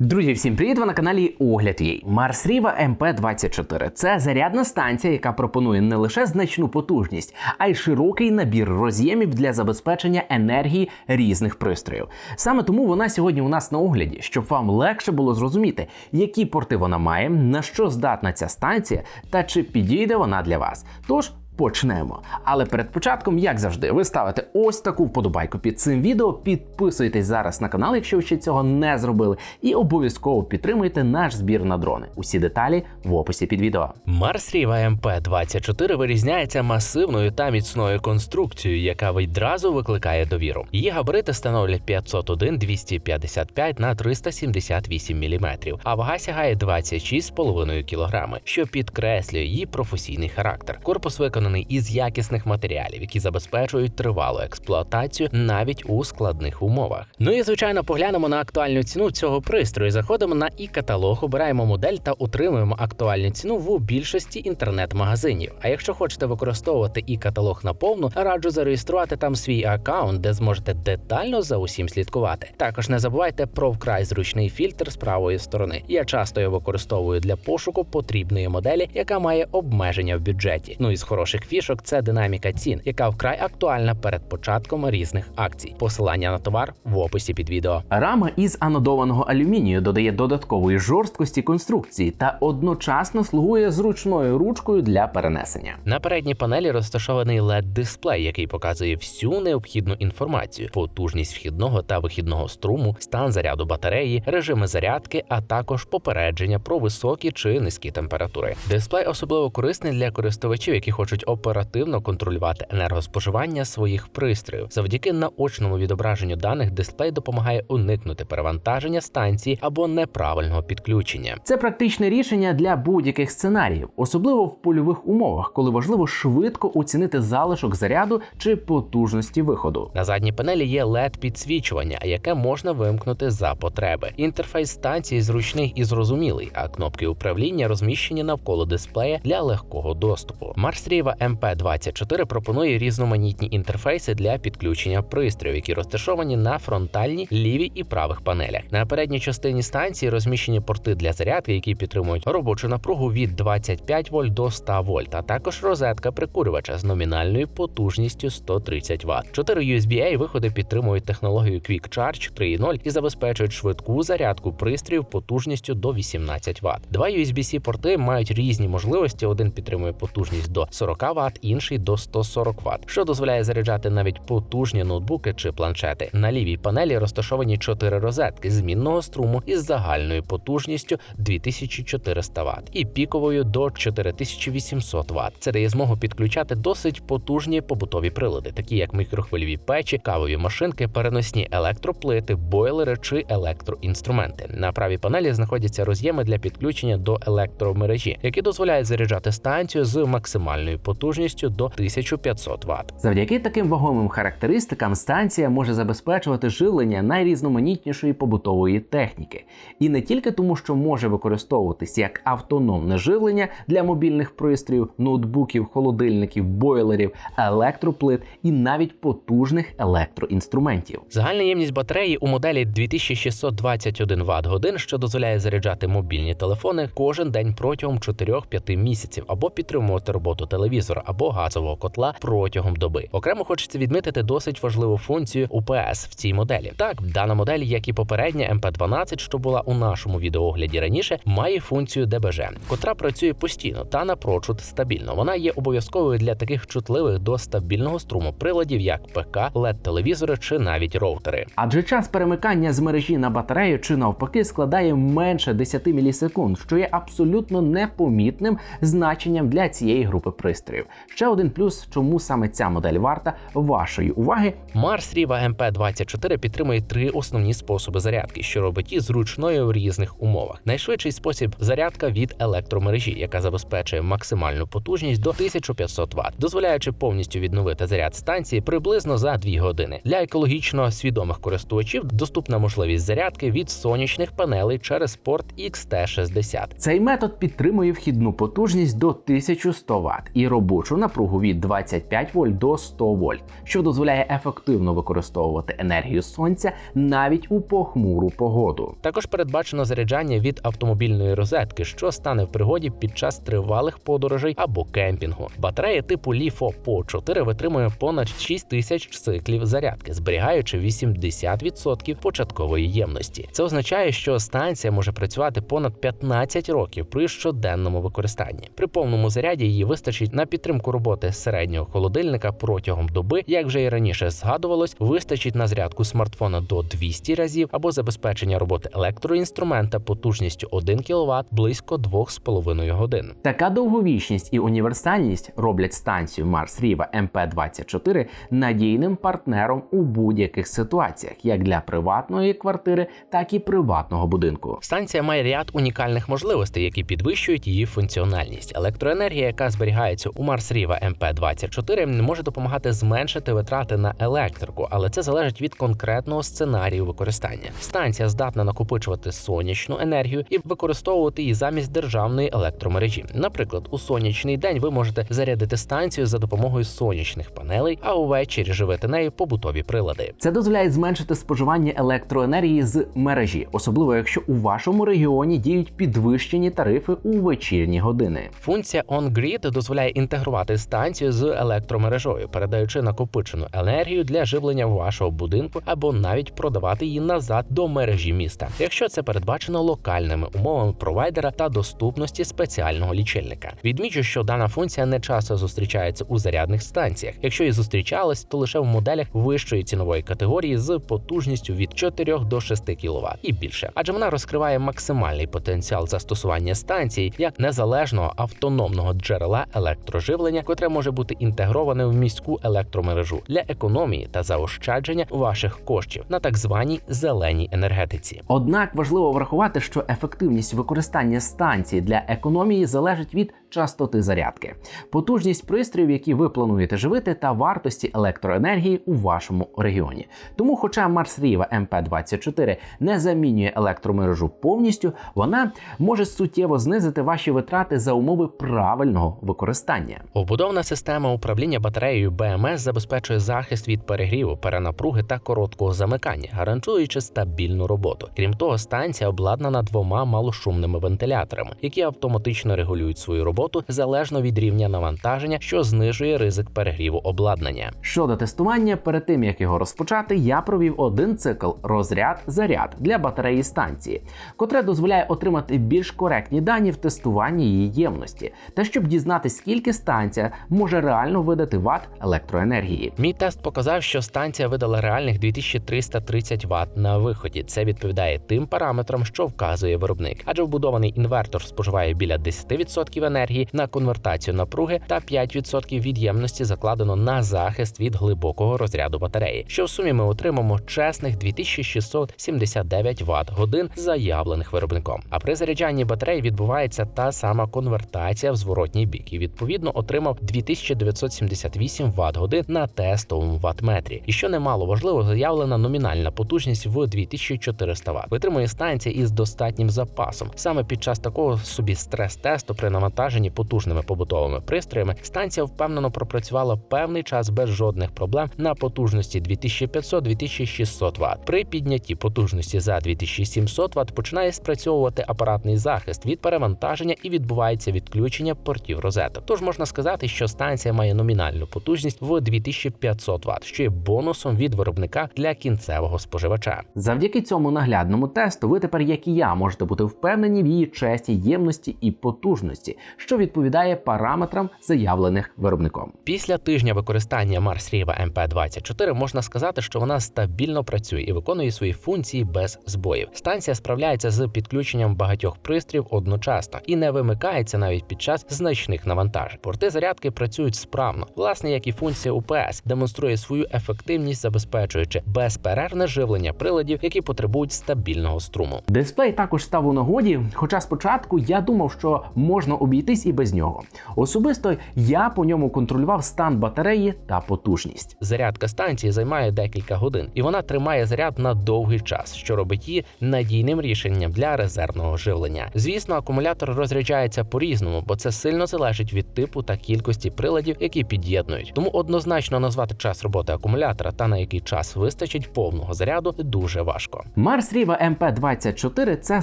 Друзі, всім привіт! Ви на каналі Огляд Їй. Марсріва МП-24 це зарядна станція, яка пропонує не лише значну потужність, а й широкий набір роз'ємів для забезпечення енергії різних пристроїв. Саме тому вона сьогодні у нас на огляді, щоб вам легше було зрозуміти, які порти вона має, на що здатна ця станція та чи підійде вона для вас. Тож Почнемо. Але перед початком, як завжди, ви ставите ось таку вподобайку під цим відео. Підписуйтесь зараз на канал, якщо ви ще цього не зробили, і обов'язково підтримуйте наш збір на дрони. Усі деталі в описі під відео. Марс Ріва МП-24 вирізняється масивною та міцною конструкцією, яка відразу викликає довіру. Її габарити становлять 501 255 на 378 мм, а вага сягає 26,5 кг, що підкреслює її професійний характер. Корпус виконаний із якісних матеріалів, які забезпечують тривалу експлуатацію навіть у складних умовах. Ну і звичайно, поглянемо на актуальну ціну цього пристрою. Заходимо на і каталог, обираємо модель та утримуємо актуальну ціну в більшості інтернет-магазинів. А якщо хочете використовувати і каталог наповну, раджу зареєструвати там свій аккаунт, де зможете детально за усім слідкувати. Також не забувайте про вкрай зручний фільтр з правої сторони. Я часто його використовую для пошуку потрібної моделі, яка має обмеження в бюджеті. Ну і з хороших фішок це динаміка цін, яка вкрай актуальна перед початком різних акцій. Посилання на товар в описі під відео. Рама із анодованого алюмінію додає додаткової жорсткості конструкції та одночасно слугує зручною ручкою для перенесення. На передній панелі розташований led дисплей який показує всю необхідну інформацію: потужність вхідного та вихідного струму, стан заряду батареї, режими зарядки, а також попередження про високі чи низькі температури. Дисплей особливо корисний для користувачів, які хочуть оперативно контролювати енергоспоживання своїх пристроїв. Завдяки наочному відображенню даних дисплей допомагає уникнути перевантаження станції або неправильного підключення. Це практичне рішення для будь-яких сценаріїв, особливо в польових умовах, коли важливо швидко оцінити залишок заряду чи потужності виходу. На задній панелі є led підсвічування, яке можна вимкнути за потреби. Інтерфейс станції зручний і зрозумілий, а кнопки управління розміщені навколо дисплея для легкого доступу. Марсріва MP24 пропонує різноманітні інтерфейси для підключення пристроїв, які розташовані на фронтальній, лівій і правих панелях. На передній частині станції розміщені порти для зарядки, які підтримують робочу напругу від 25 вольт до 100 вольт, а також розетка прикурювача з номінальною потужністю 130 Вт. 4 USB-A виходи підтримують технологію Quick Charge 3.0 і забезпечують швидку зарядку пристроїв потужністю до 18 Вт. Два USB-C порти мають різні можливості. Один підтримує потужність до 40 Вт, інший до 140 Вт, що дозволяє заряджати навіть потужні ноутбуки чи планшети. На лівій панелі розташовані 4 розетки змінного струму із загальною потужністю 2400 Вт і піковою до 4800 Вт. Це дає змогу підключати досить потужні побутові прилади, такі як мікрохвильові печі, кавові машинки, переносні електроплити, бойлери чи електроінструменти. На правій панелі знаходяться роз'єми для підключення до електромережі, які дозволяють заряджати станцію з максимальною потужністю до 1500 Вт. Завдяки таким вагомим характеристикам станція може забезпечувати живлення найрізноманітнішої побутової техніки, і не тільки тому, що може використовуватись як автономне живлення для мобільних пристроїв, ноутбуків, холодильників, бойлерів, електроплит і навіть потужних електроінструментів. Загальна ємність батареї у моделі 2621 Вт годин, що дозволяє заряджати мобільні телефони кожен день протягом 4-5 місяців, або підтримувати роботу телевізора або газового котла протягом доби. Окремо хочеться відмітити досить важливу функцію УПС в цій моделі. Так, дана модель, як і попередня МП-12, що була у нашому відеоогляді раніше, має функцію ДБЖ, котра працює постійно та напрочуд стабільно. Вона є обов'язковою для таких чутливих до стабільного струму приладів, як ПК, led телевізори чи навіть роутери. Адже час перемикання з мережі на батарею чи навпаки складає менше 10 мілісекунд, що є абсолютно непомітним значенням для цієї групи пристроїв. Ще один плюс, чому саме ця модель варта вашої уваги. Марс Ріва МП-24 підтримує три основні способи зарядки, що робить її зручною в різних умовах. Найшвидший спосіб зарядка від електромережі, яка забезпечує максимальну потужність до 1500 Вт, дозволяючи повністю відновити заряд станції приблизно за 2 години. Для екологічно свідомих користувачів доступна можливість зарядки від сонячних панелей через порт XT60. Цей метод підтримує вхідну потужність до 1100 Вт і робочу напругу від 25 вольт до 100 вольт, що дозволяє ефективно використовувати енергію сонця навіть у похмуру погоду. Також передбачено заряджання від автомобільної розетки, що стане в пригоді під час тривалих подорожей або кемпінгу. Батарея типу LiFo po 4 витримує понад 6 тисяч циклів зарядки, зберігаючи 80% початкової ємності. Це означає, що станція може працювати понад 15 років при щоденному використанні. При повному заряді її вистачить на підтримку роботи середнього холодильника протягом доби, як вже і раніше згадувалось, вистачить на зарядку смартфона до 200 разів або забезпечення роботи електроінструмента потужністю 1 кВт близько 2,5 годин. Така довговічність і універсальність роблять станцію Mars Riva MP24 надійним партнером у будь-яких ситуаціях, як для приватної квартири, так і приватного будинку. Станція має ряд унікальних можливостей, які підвищують її функціональність. Електроенергія, яка зберігається у Mars Riva MP24, може допомагати зменшити витрати на електрику, але це залежить від конкретного сценарію використання. Станція здатна накопичувати сонячну енергію і використовувати її замість державної електромережі. Наприклад, у сонячний день ви можете зарядити станцію за допомогою сонячних панелей, а увечері живити нею побутові прилади. Це дозволяє зменшити споживання електроенергії з мережі, особливо якщо у вашому регіоні діють підвищені тарифи у вечірні години. Функція On-Grid дозволяє інтегрувати станцію з електромережою, передаючи накопичену енергію для живлення вашого будинку або навіть продавати її назад до мережі міста, якщо це передбачено локальними умовами провайдера та доступності спеціального лічильника. Відмічу, що дана функція не часто зустрічається у зарядних станціях. Якщо і зустрічалась, то лише в моделях вищої цінової категорії з потужністю від 4 до 6 кВт і більше, адже вона розкриває максимальний потенціал застосування станції як незалежного автономного джерела електроживлення, котре може бути інтегроване в міську електромережу для економії та заощадження ваших коштів на так званій зеленій енергетиці. Однак важливо врахувати, що ефективність використання станції для економії залежить від частоти зарядки, потужність пристроїв, які ви плануєте живити, та вартості електроенергії у вашому регіоні. Тому, хоча Riva MP24 не замінює електромережу повністю, вона може суттєво знизити ваші витрати за умови правильного використання. Вбудована система управління батареєю BMS забезпечує захист від перегріву, перенапруги та короткого замикання, гарантуючи стабільну роботу. Крім того, станція обладнана двома малошумними вентиляторами, які автоматично регулюють свою роботу залежно від рівня навантаження, що знижує ризик перегріву обладнання. Щодо тестування, перед тим як його розпочати, я провів один цикл розряд-заряд для батареї станції, котре дозволяє отримати більш коректні дані в тестуванні її ємності, та щоб дізнатися, скільки станція може реально видати ват електроенергії. Мій тест показав, що станція видала реальних 2330 Вт на виході. Це відповідає тим параметрам, що вказує виробник, адже вбудований інвертор споживає біля 10% енергії на конвертацію напруги та 5% від ємності закладено на захист від глибокого розряду батареї. Що в сумі ми отримаємо чесних 2679 Вт годин, заявлених виробником. А при заряджанні батареї відбувається та сама конвертація в зворотній бік і відповідно отримав 2978 Вт годин на тестовому ваттметрі. І що немало важливо, заявлена номінальна потужність в 2400 Вт. Витримує станція із достатнім запасом. Саме під час такого собі стрес-тесту при навантаженні потужними побутовими пристроями станція впевнено пропрацювала певний час без жодних проблем на потужності 2500-2600 Вт. При піднятті потужності за 2700 Вт починає спрацьовувати апаратний захист від перевантаження і відбувається відключення портів розеток. Тож можна сказати, що станція має номінальну потужність в 2500 Вт, що є бонусом від виробника для кінцевого споживача. Завдяки цьому наглядному тесту, ви тепер, як і я, можете бути впевнені в її честі, ємності і потужності, що відповідає параметрам, заявлених виробником. Після тижня використання Mars Riva MP24 можна сказати, що вона стабільно працює і виконує свої функції без збоїв. Станція справляється з підключенням багатьох пристроїв одночасно і не вимикається навіть під час значних навантажень. Порти зарядки працюють справно, власне, як і функція UPS, демонструє свою ефективність, забезпечуючи безперервне живлення приладів, які потребують стабільного струму. Дисплей також став у нагоді, хоча спочатку я думав, що можна обійтись обійтись і без нього. Особисто я по ньому контролював стан батареї та потужність. Зарядка станції займає декілька годин, і вона тримає заряд на довгий час, що робить її надійним рішенням для резервного живлення. Звісно, акумулятор розряджається по-різному, бо це сильно залежить від типу та кількості приладів, які під'єднують. Тому однозначно назвати час роботи акумулятора та на який час вистачить повного заряду дуже важко. Mars Riva MP24 – це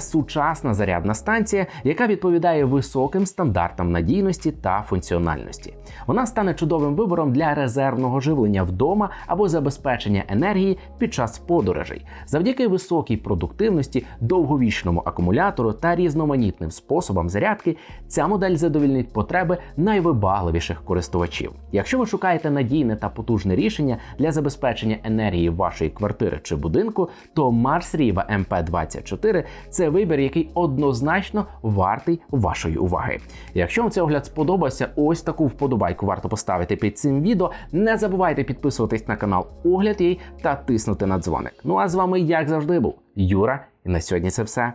сучасна зарядна станція, яка відповідає високим стандартам надійності та функціональності. Вона стане чудовим вибором для резервного живлення вдома або забезпечення енергії під час подорожей. Завдяки високій продуктивності, довговічному акумулятору та різноманітним способам зарядки, ця модель задовільнить потреби найвибагливіших користувачів. Якщо ви шукаєте надійне та потужне рішення для забезпечення енергії вашої квартири чи будинку, то Mars Riva MP24 – це вибір, який однозначно вартий вашої уваги. Якщо вам цей огляд сподобався, ось таку вподобайку варто поставити під цим відео. Не забувайте підписуватись на канал Огляд їй та тиснути на дзвоник. Ну а з вами, як завжди, був Юра, і на сьогодні це все.